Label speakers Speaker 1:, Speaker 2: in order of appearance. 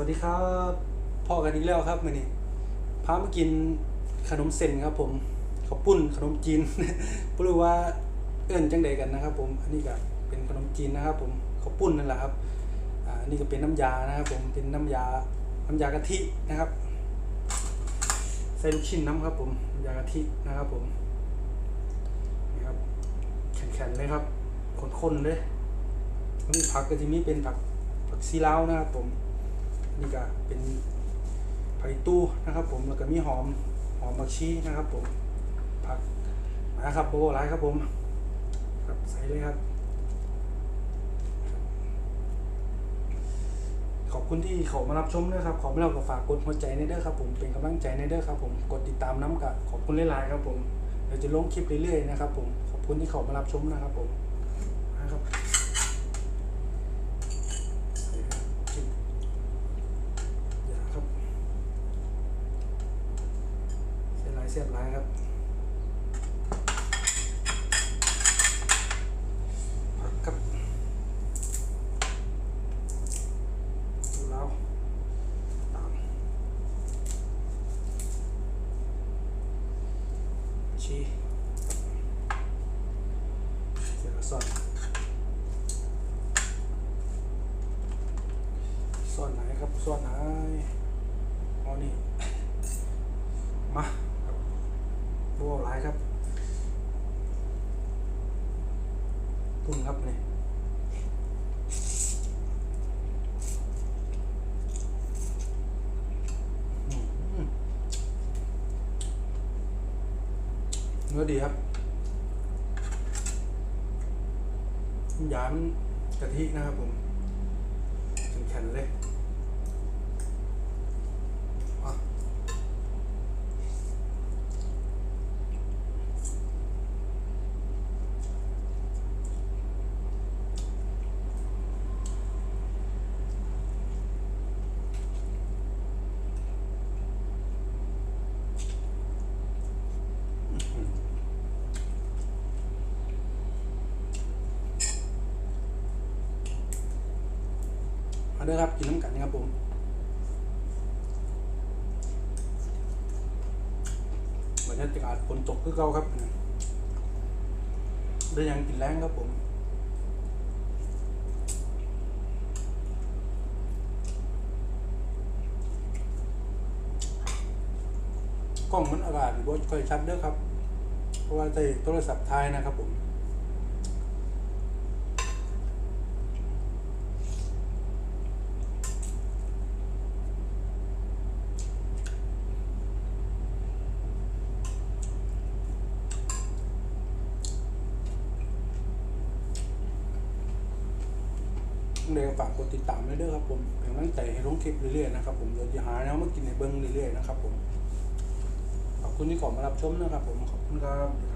Speaker 1: วัสดีครับพ่อกันอีกแล้วครับมื่อนี้พามากินขนมเส้นครับผมข้าวปุ้นขนมจีนไม่รู้ว่าเอื้อนจังใดกันนะครับ ผมอันนี้ก็เป็นขนมจีนนะครับ ผมข้าวปุ้นนั่นแหละครับอันนี้ก็เป็นน้ำยานะครับผมเป็นน้ำยาน้ำยากะทินะครับใส่ลูกชิ้นน้ำครับ ผมน้ำยากะทินะครับผมนี่ครับแข็งๆเลยครับข้นๆเลยนี่ผักก็จะมีเป็นผักผักซีลาวนะครับผม นี่ก็เป็นไผ่ตู้นะครับ ผมแล้วก็มีหอมหอมบักชีนะครับ ผมผักนะครับโบไรครับผมครับใส่เลยครับ ขอบคุณที่เขามารับชมนะครับขอไม่เราก็ฝากกดหัวใจในเด้อครับ ผมเป็นกำลังใจในเด้อครับผมกดติดตามน้ำกับขอบคุณหลายๆครับผมเดี๋ยวจะลงคลิปเรื่อยๆนะครับ ผมขอบคุณที่เขามารับชมนะครับ ผมนะครับคลิป อย่าครับเสียบหลายครับผักครับแล้วตามชีเสียละซ่อนซ่อนไหนครับซ่อนไหนอ๋อนี่มา ครับบัวหลายครับปุ่นครับนี่อืมเนื้อดีครับยามกะทินะครับผมแข็งๆเลย เด้อครับกินน้ำกันนะครับผมบรรยากาศฝนตกคือเก่าครับได้ยังกินแรงครับผมกล้องมันอากาศบ่ค่อยชัดเด้อครับ เพราะว่าใช้โทรศัพท์ถ่ายนะครับผม เลยฝากกดติดตามด้วยเด้อครับผมเป็นกำลังใจให้ลงคลิปเรื่อยๆนะครับผมเดี๋ยวจะหาแนวมากินในเบิ้งเรื่อยๆนะครับผมขอบคุณที่ขอมารับชมนะครับผมขอบคุณครับ